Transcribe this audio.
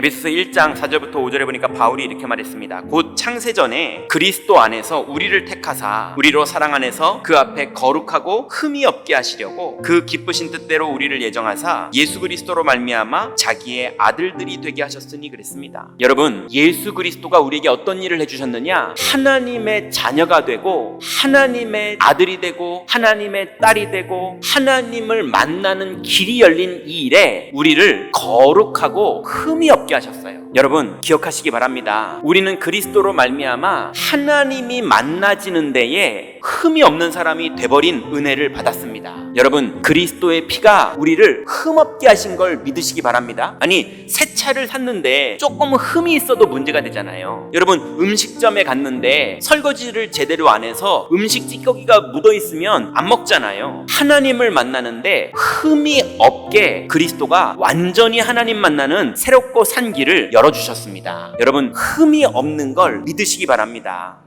에베소서 1장 4절부터 5절에 보니까 바울이 이렇게 말했습니다. 곧 창세전에 그리스도 안에서 우리를 택하사 우리로 사랑 안에서 그 앞에 거룩하고 흠이 없게 하시려고 그 기쁘신 뜻대로 우리를 예정하사 예수 그리스도로 말미암아 자기의 아들들이 되게 하셨으니 그랬습니다. 여러분, 예수 그리스도가 우리에게 어떤 일을 해 주셨느냐? 하나님의 자녀가 되고 하나님의 아들이 되고 하나님의 딸이 되고 하나님을 만나는 길이 열린 이 일에 우리를 거룩하고 흠이 없 게 하셨어요. 여러분 기억하시기 바랍니다. 우리는 그리스도로 말미암아 하나님이 만나지는 데에 흠이 없는 사람이 돼버린 은혜를 받았습니다. 여러분 그리스도의 피가 우리를 흠 없게 하신 걸 믿으시기 바랍니다. 아니 새 차를 샀는데 조금 흠이 있어도 문제가 되잖아요. 여러분 음식점에 갔는데 설거지를 제대로 안 해서 음식 찌꺼기가 묻어 있으면 안 먹잖아요. 하나님을 만나는데 흠이 없게 그리스도가 완전히 하나님 만나는 새롭고 산 길을 열어주셨습니다. 여러분 흠이 없는 걸 믿으시기 바랍니다.